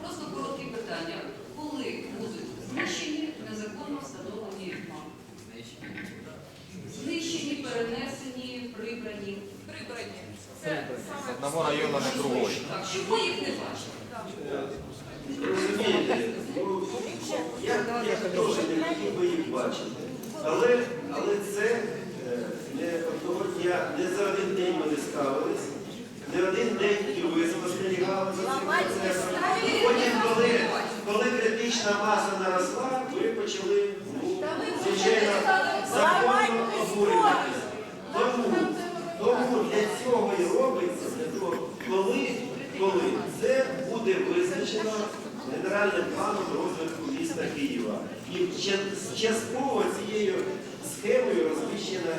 Просто короткі питання. Коли будуть знищені незаконно встановлені мапи? Знищені, перенесені, прибрані. Прибрані. З одного району на другий. Так, щоб ви їх не бачили. Я, я теж не хотів би їх бачити. Але, але це е, не одного дня, не за один день ми не справились, не один день і ви Потім, коли, коли критична маса наросла, ви почали, звичайно, законно обурюватися. Тому, тому для цього і робиться, для того, коли, коли це буде визначено генеральним планом розвитку міста Києва. І частково цією схемою розміщена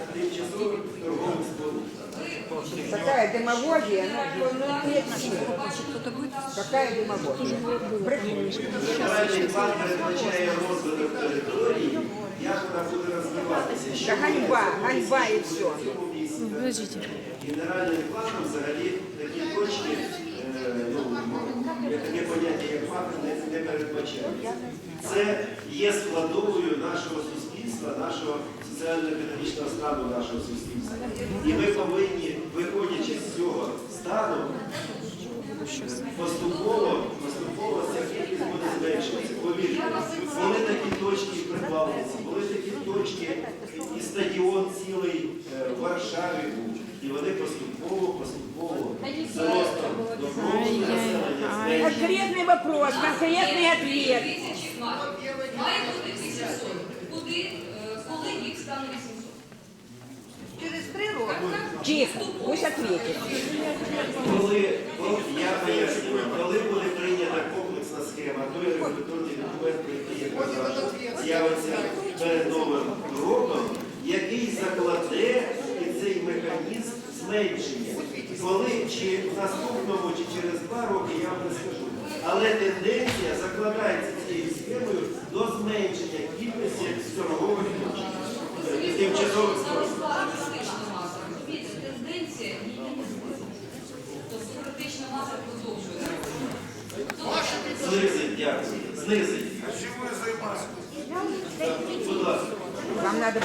як вона буде розвиватися. що Та ганьба, ганьба і все. Генеральним планом взагалі такі точки, не, передбачається. Це є складовою нашого суспільства, нашого соціально-економічного стану нашого суспільства. І ми повинні, виходячи з цього стану, поступово, поступово ця кількість буде зменшуватися. Повірте, були такі точки і при були такі точки, і стадіон цілий е, в Варшаві був. І вони поступово, поступово Конкретный вопрос, конкретный ответ. Має бути 800. Куди, е, коли їх стане 800? Через три роки. Тихо, пусть ответит. Коли, коли- я пояснюю, коли буде прийнята комплексна схема, той регуляторний документ, про який я казав, що з'явиться перед новим роком, який закладе і цей механізм зменшення. Коли чи в наступному, чи через два роки, я вам не скажу. Але тенденція закладається цією схемою до зменшення кількості е, тимчасових. Наросла критична маса. Тенденція не знизить. Тобто критична маса продовжує. Знизить, дякую. Знизить. Будь ласка. Вам надо